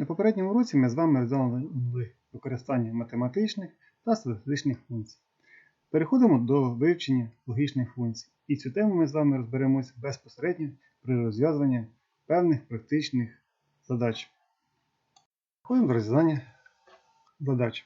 На попередньому уроці ми з вами розглянули використання математичних та статистичних функцій. Переходимо до вивчення логічних функцій. І цю тему ми з вами розберемося безпосередньо при розв'язуванні певних практичних задач. Переходимо до розв'язання задач.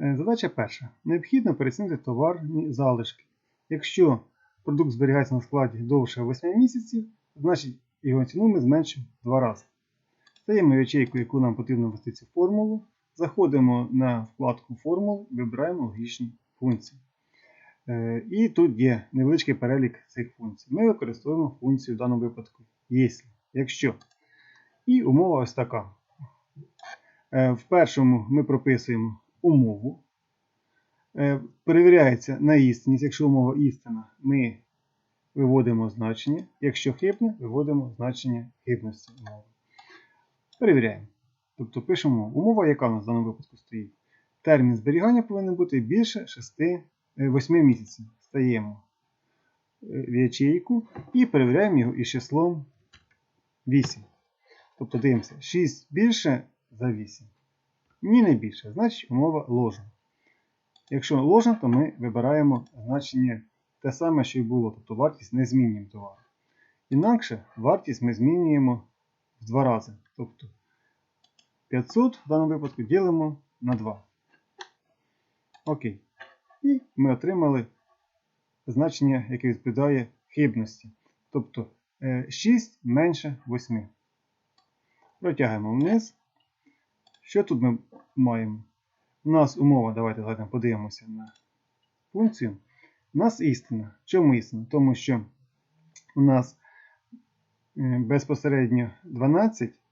Е, Задача перша. Необхідно перецінити товарні залишки. Якщо продукт зберігається на складі довше 8 місяців, значить його ціну ми зменшимо в 2 рази. Стаємо ячейку, яку нам потрібно ввести цю формулу. Заходимо на вкладку формул, вибираємо логічні функції. Е, І тут є невеличкий перелік цих функцій. Ми використовуємо функцію в даному випадку якщо. І умова ось така. Е, В першому ми прописуємо умову. Е, Перевіряється на істинність. Якщо умова істина, ми виводимо значення. Якщо хибне, виводимо значення хибності умови. Перевіряємо. Тобто пишемо умова, яка у нас в даному випадку стоїть. Термін зберігання повинен бути більше 6, 8 місяців. Стаємо е, в ячейку і перевіряємо його із числом 8. Тобто дивимося, 6 більше за 8. Ні, не більше. Значить умова ложна. Якщо ложна, то ми вибираємо значення те саме, що й було. Тобто вартість не змінюємо товару. Інакше вартість ми змінюємо в два рази. Тобто 500 в даному випадку ділимо на 2. Окей. І ми отримали значення, яке відповідає хибності. Тобто е, 6 менше 8. Протягуємо вниз. Що тут ми маємо? У нас умова, давайте давайте подивимося на функцію. У нас істина. Чому істина? Тому що у нас е, безпосередньо 12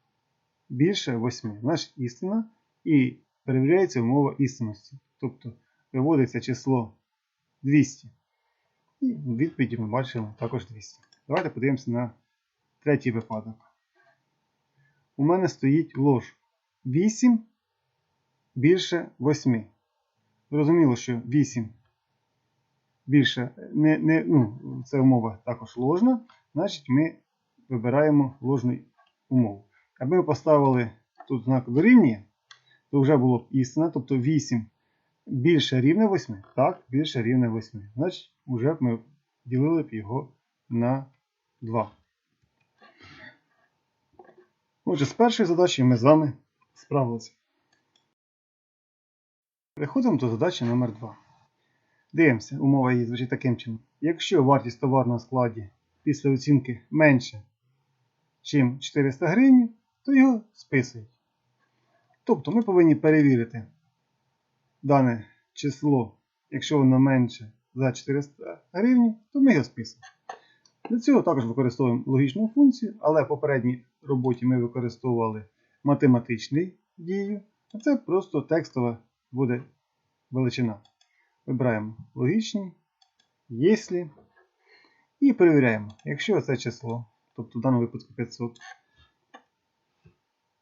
більше 8. Значить істина і перевіряється умова істинності. Тобто виводиться число 200. І в відповіді ми бачимо також 200. Давайте подивимося на третій випадок. У мене стоїть лож 8 більше 8. Зрозуміло, що 8 більше не, не, ну, це умова також ложна, значить ми вибираємо ложну умову. Аби ми поставили тут знак дорівнює, то вже було б істина, тобто 8 більше рівне 8. Так, більше рівне 8. Значить, вже б ми ділили б його на 2. Отже, з першої задачі ми з вами справилися. Переходимо до задачі номер 2. Дивимося, умова її звучить таким чином. Якщо вартість товару на складі після оцінки менше, ніж 400 гривень, то його списують. Тобто ми повинні перевірити дане число, якщо воно менше за 400 гривень, то ми його списуємо. Для цього також використовуємо логічну функцію, але в попередній роботі ми використовували математичний дію, а це просто текстова буде величина. Вибираємо логічні, «Єслі» і перевіряємо, якщо це число, тобто в даному випадку 500,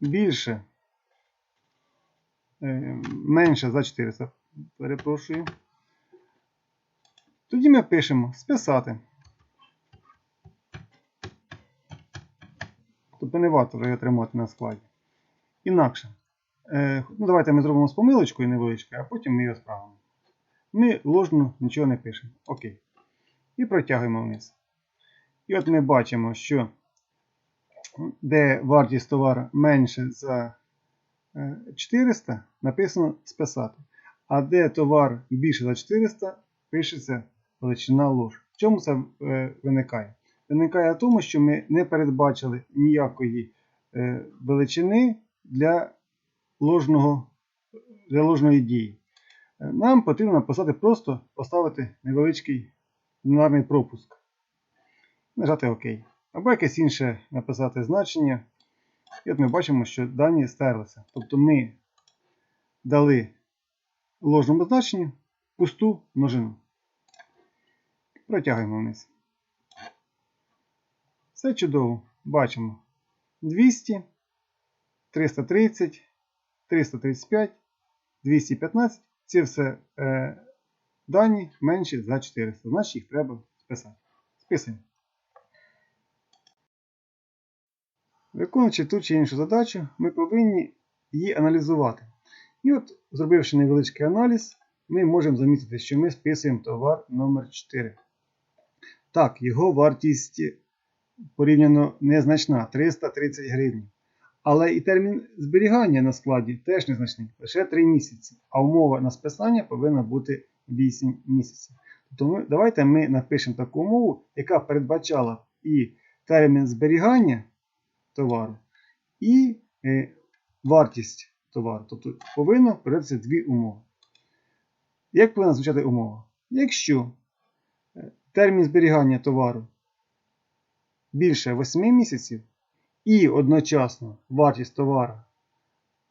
більше, е, менше за 400, перепрошую, тоді ми пишемо списати. Тобто не варто його тримати на складі. Інакше. Е, ну, Давайте ми зробимо з помилочкою невеличкою, а потім ми його справимо. Ми ложно нічого не пишемо. Окей. І протягуємо вниз. І от ми бачимо, що де вартість товару менше за 400, написано списати. А де товар більше за 400, пишеться величина лож. В чому це е, виникає? Виникає в тому, що ми не передбачили ніякої е, величини для ложного, для ложної дії. Нам потрібно написати просто поставити невеличкий бінарний пропуск. Нажати ОК. Або якесь інше написати значення. І от ми бачимо, що дані стерлися. Тобто ми дали ложному значенню пусту множину. Протягуємо вниз. Все чудово. Бачимо 200, 330, 335, 215. Ці все е, дані менші за 400. Значить їх треба списати. Списуємо. Виконуючи ту чи іншу задачу, ми повинні її аналізувати. І от, зробивши невеличкий аналіз, ми можемо замітити, що ми списуємо товар номер 4 Так, його вартість порівняно незначна 330 гривень. Але і термін зберігання на складі теж незначний, лише 3 місяці. А умова на списання повинна бути 8 місяців. Тобто давайте ми напишемо таку умову, яка передбачала і термін зберігання товару, і е, вартість товару. Тобто повинно передатися дві умови. Як повинна звучати умова? Якщо е, термін зберігання товару більше 8 місяців, і одночасно вартість товару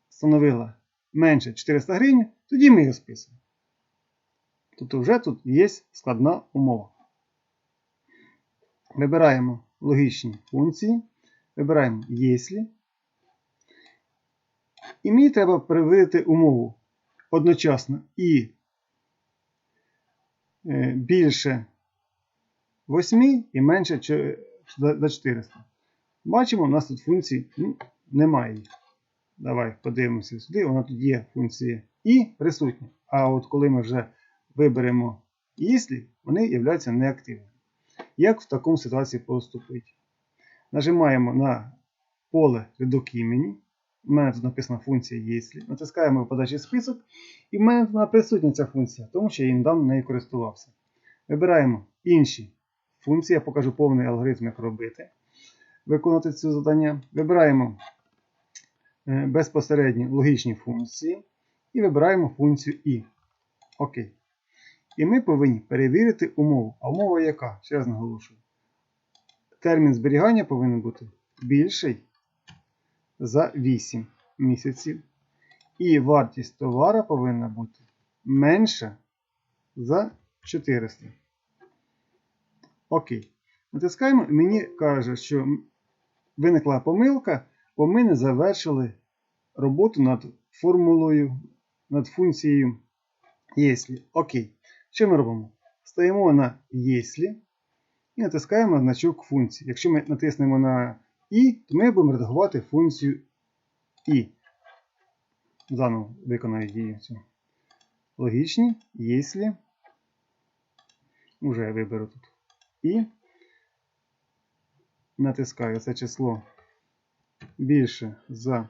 становила менше 400 гривень, тоді ми його списуємо. Тобто вже тут є складна умова. Вибираємо логічні функції, вибираємо «Єслі». І мені треба перевірити умову одночасно і е, більше 8 і менше за 400. Бачимо, у нас тут функцій ну, немає. Давай подивимося сюди. Вона тут є функція і присутня. А от коли ми вже виберемо «Єслі», вони являються неактивними. Як в такому ситуації поступити? Нажимаємо на поле рядок імені. У мене тут написана функція «Єслі». Натискаємо подачі список. І в мене тут присутня ця функція, тому що я недавно нею користувався. Вибираємо інші функції. Я покажу повний алгоритм, як робити. Виконати це завдання. Вибираємо е, безпосередні логічні функції. І вибираємо функцію І. Окей. І ми повинні перевірити умову. А умова яка? Ще раз наголошую. Термін зберігання повинен бути більший за 8 місяців. І вартість товара повинна бути менша за 400. Окей. Натискаємо, мені каже, що виникла помилка, бо ми не завершили роботу над формулою, над функцією «Єслі». Окей. Що ми робимо? Стаємо на «Єслі» і натискаємо значок функції. Якщо ми натиснемо на І, то ми будемо редагувати функцію І. Заново виконаю дію цю. Логічні, «Єслі». Уже я виберу тут І. Натискаю це число більше за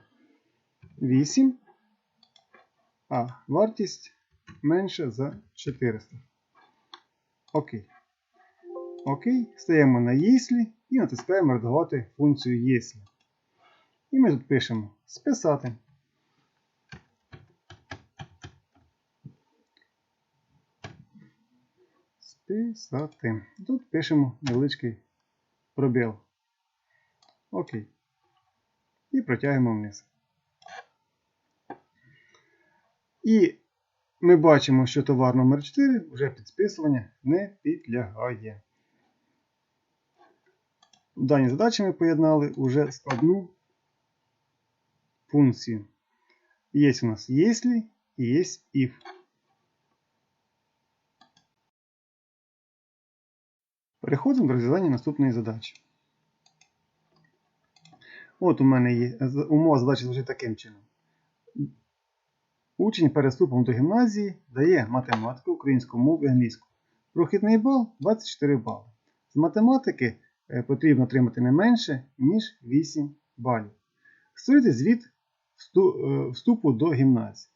8, а вартість менше за 400. Окей. Окей. Стаємо на «Єслі» і натискаємо редагувати функцію «Єслі». І ми тут пишемо списати. Списати. Тут пишемо невеличкий пробіл. Окей. І протягуємо вниз. І ми бачимо, що товар номер 4 вже під списування не підлягає. В даній задачі ми поєднали вже складну функцію. Є у нас «если» і є «if». Переходимо до розв'язання наступної задачі. От у мене є умова задачі звучить таким чином. Учень перед вступом до гімназії дає математику, українську мову і англійську. Прохідний бал 24 бали. З математики потрібно отримати не менше, ніж 8 балів. Створити звіт е, вступу до гімназії.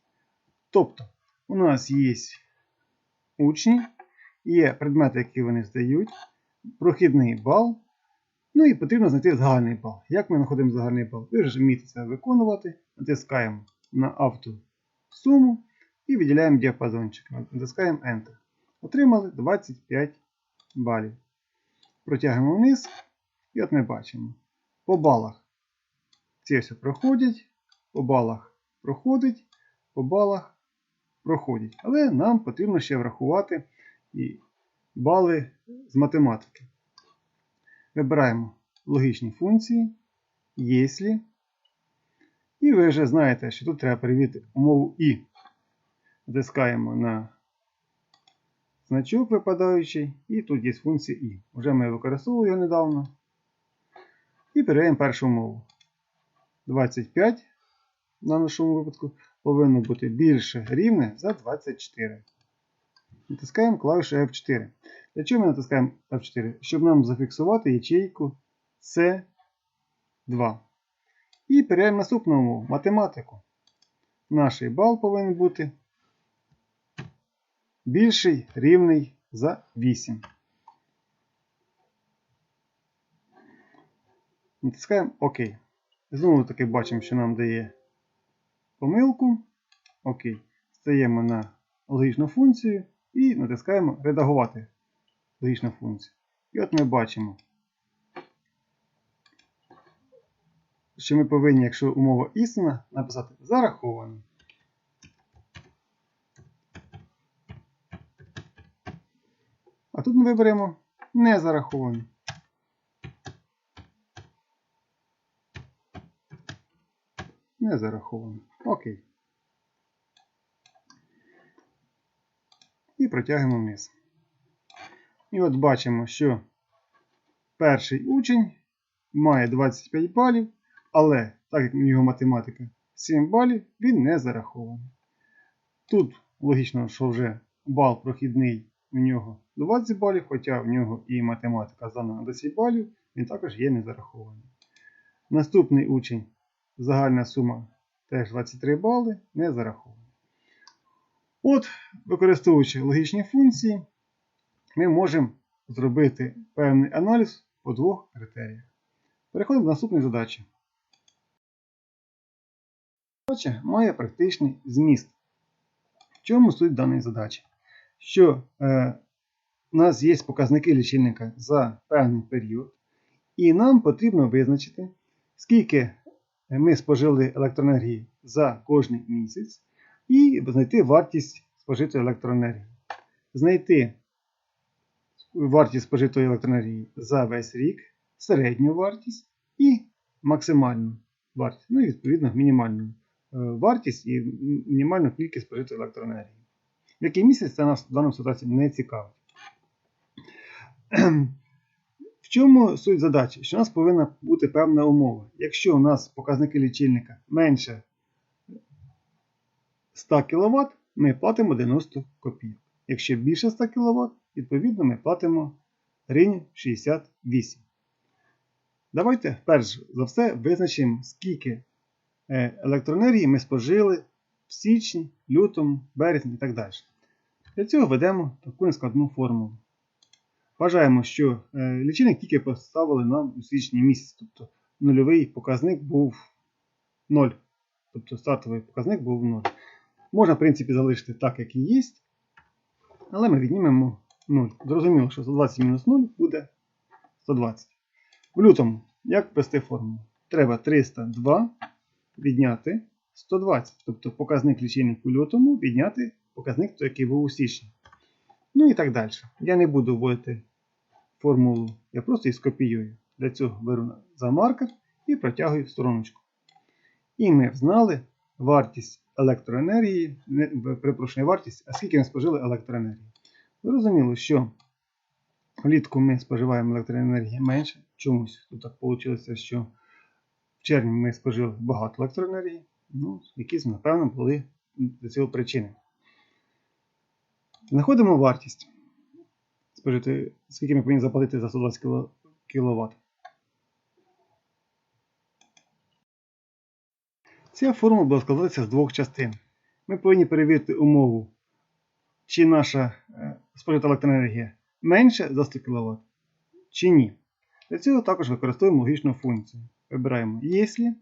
Тобто, у нас є учні, є предмети, які вони здають, прохідний бал. Ну і потрібно знайти загальний бал. Як ми знаходимо загальний бал? Ви вже вмієте це виконувати. Натискаємо на автосуму і виділяємо діапазончик. Натискаємо Enter. Отримали 25 балів. Протягуємо вниз. І от ми бачимо. По балах ці все проходять, по балах проходить, по балах проходять. Але нам потрібно ще врахувати і бали з математики. Вибираємо логічні функції, «Єслі». І ви вже знаєте, що тут треба перевірити умову І. Натискаємо на значок випадаючий, і тут є функція І. Вже ми використовували його недавно. І перевіряємо першу умову. 25 на нашому випадку повинно бути більше рівне за 24. Натискаємо клавішу F4. Для чого ми натискаємо F4? Щоб нам зафіксувати ячейку C2. І перейдемо наступну умову математику. Наш бал повинен бути більший рівний за 8. Натискаємо ОК. Знову таки бачимо, що нам дає помилку. ОК. Стаємо на логічну функцію і натискаємо Редагувати логічну функцію. І от ми бачимо, що ми повинні, якщо умова істина, написати зараховано. Тут ми виберемо не зараховані. Не зараховано. Окей. І протягуємо вниз. І от бачимо, що перший учень має 25 балів, але так як в нього математика 7 балів, він не зарахований. Тут логічно, що вже бал прохідний у нього 20 балів, хоча в нього і математика здана на 10 балів, він також є не зарахований. Наступний учень загальна сума теж 23 бали, не зарахована. От, використовуючи логічні функції, ми можемо зробити певний аналіз по двох критеріях. Переходимо до наступної задачі. Задача має практичний зміст. В чому суть даної задачі? Що е, у нас є показники лічильника за певний період, і нам потрібно визначити, скільки ми спожили електроенергії за кожний місяць, і знайти вартість спожитої електроенергії. Знайти вартість спожитої електроенергії за весь рік, середню вартість і максимальну вартість, ну і відповідно мінімальну е, вартість і мінімальну кількість спожитої електроенергії. Який місяць це нас в даному ситуації не цікавить. В чому суть задачі? Що у нас повинна бути певна умова. Якщо у нас показники лічильника менше 100 кВт, ми платимо 90 копійок. Якщо більше 100 кВт, відповідно ми платимо гривень 68. Давайте перш за все визначимо, скільки е, електроенергії ми спожили в січні, лютому, березні і так далі. Для цього введемо таку нескладну формулу. Вважаємо, що е, лічильник тільки поставили нам у січні місяць, тобто нульовий показник був 0. Тобто стартовий показник був 0. Можна, в принципі, залишити так, як і є. Але ми віднімемо 0. Зрозуміло, що 120 мінус 0 буде 120. В лютому, як ввести формулу? Треба 302 відняти 120. Тобто показник лічильнику лютому відняти показник, який був у січні. Ну і так далі. Я не буду вводити формулу, я просто її скопіюю. Для цього беру за маркер і протягую в стороночку. І ми взнали вартість електроенергії, не, перепрошую, вартість, а скільки ми спожили електроенергії. Зрозуміло, що влітку ми споживаємо електроенергії менше. Чомусь тут так вийшло, що в червні ми спожили багато електроенергії. Ну, якісь, напевно, були для цього причини. Знаходимо вартість. Спожити, скільки ми повинні заплатити за 120 кВт. Ця формула буде складатися з двох частин. Ми повинні перевірити умову, чи наша е, спожита електроенергія менше за 100 кВт, чи ні. Для цього також використовуємо логічну функцію. Вибираємо «Якщо»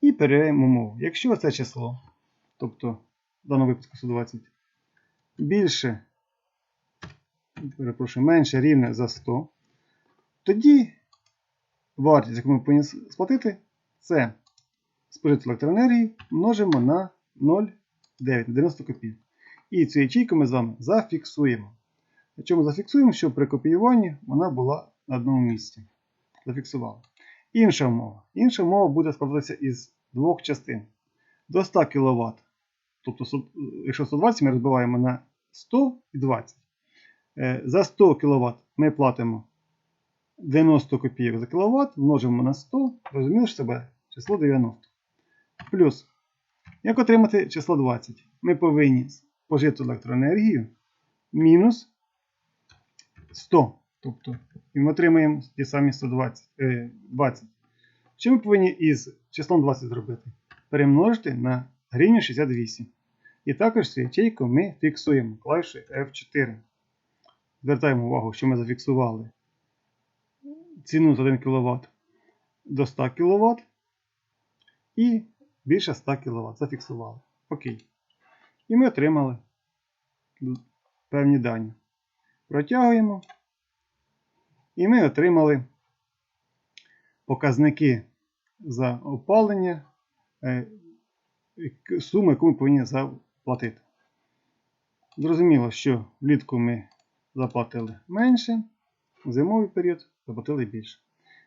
і перевіряємо умову. Якщо це число, тобто в даному випадку 120, більше, перепрошую, менше рівне за 100, тоді вартість, яку ми повинні сплатити, це спожиту електроенергії множимо на 0,9 90 копійок. І цю ячейку ми з вами зафіксуємо. Причому зафіксуємо, щоб при копіюванні вона була на одному місці. Зафіксували. Інша умова. Інша умова буде складатися із двох частин. До 100 кВт. Тобто, якщо 120 ми розбиваємо на 100 і 20. Е, за 100 кВт ми платимо 90 копійок за кВт, множимо на 100, розуміло, що це число 90. Плюс, як отримати число 20? Ми повинні спожиту електроенергію мінус 100. Тобто, і ми отримаємо ті самі 120. Е, 20. Що ми повинні із числом 20 зробити? Перемножити на гривню 68. І також цю ячейку ми фіксуємо клавішою F4. Звертаємо увагу, що ми зафіксували ціну за 1 кВт до 100 кВт і більше 100 кВт. Зафіксували. Окей. І ми отримали певні дані. Протягуємо. І ми отримали показники за опалення, е, суму, яку ми повинні заплатити. Зрозуміло, що влітку ми заплатили менше, в зимовий період заплатили більше.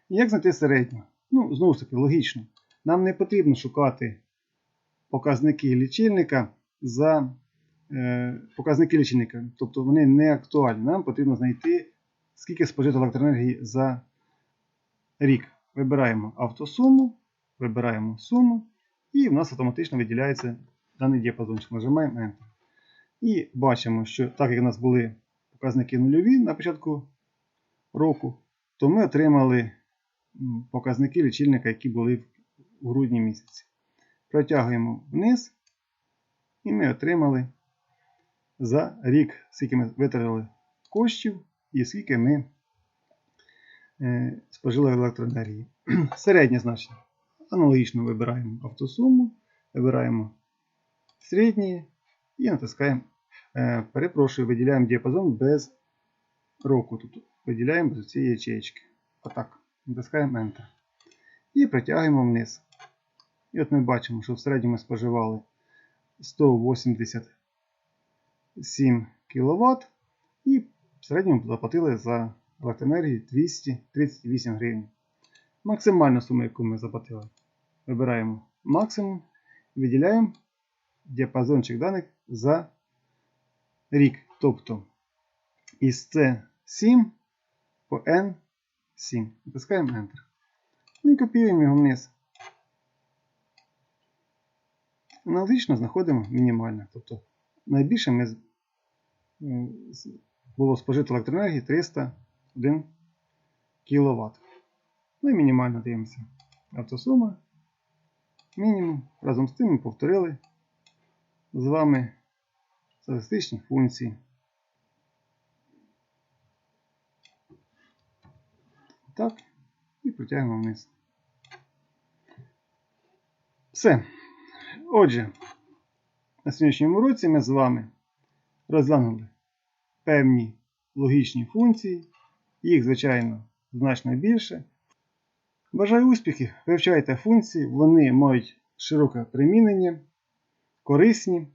І як знайти середню? Ну, знову ж таки, логічно. Нам не потрібно шукати показники лічильника за е, показники лічильника, тобто вони не актуальні. Нам потрібно знайти, скільки спожито електроенергії за рік. Вибираємо автосуму, вибираємо суму, і в нас автоматично виділяється даний діапазончик. Нажимаємо Enter. І бачимо, що так як у нас були показники нульові на початку року, то ми отримали показники лічильника, які були в- грудні місяці. Протягуємо вниз, і ми отримали за рік, скільки ми витратили коштів і скільки ми е, спожили електроенергії. Середнє значення. Аналогічно вибираємо автосуму, вибираємо середнє і натискаємо. Е, перепрошую, виділяємо діапазон без року. Тобто виділяємо без цієї ячеєчки. Отак. Натискаємо Enter. І притягуємо вниз. І от ми бачимо, що в середньому ми споживали 187 кВт і в середньому заплатили за електроенергію 238 гривень. Максимальну суму, яку ми заплатили. Вибираємо максимум, виділяємо діапазончик даних за рік. Тобто із C7 по N7. Натискаємо Enter. Ну і копіюємо його вниз. Аналогічно знаходимо мінімальне. Тобто найбільше ми було спожито електроенергії 301 кВт. Ну і мінімально дивимося. Автосума. Мінімум. Разом з тим ми повторили з вами статистичні функції. Так. І протягнемо вниз. Все. Отже, на сьогоднішньому році ми з вами розглянули певні логічні функції. Їх, звичайно, значно більше. Бажаю успіхів! Вивчайте функції, вони мають широке примінення, корисні.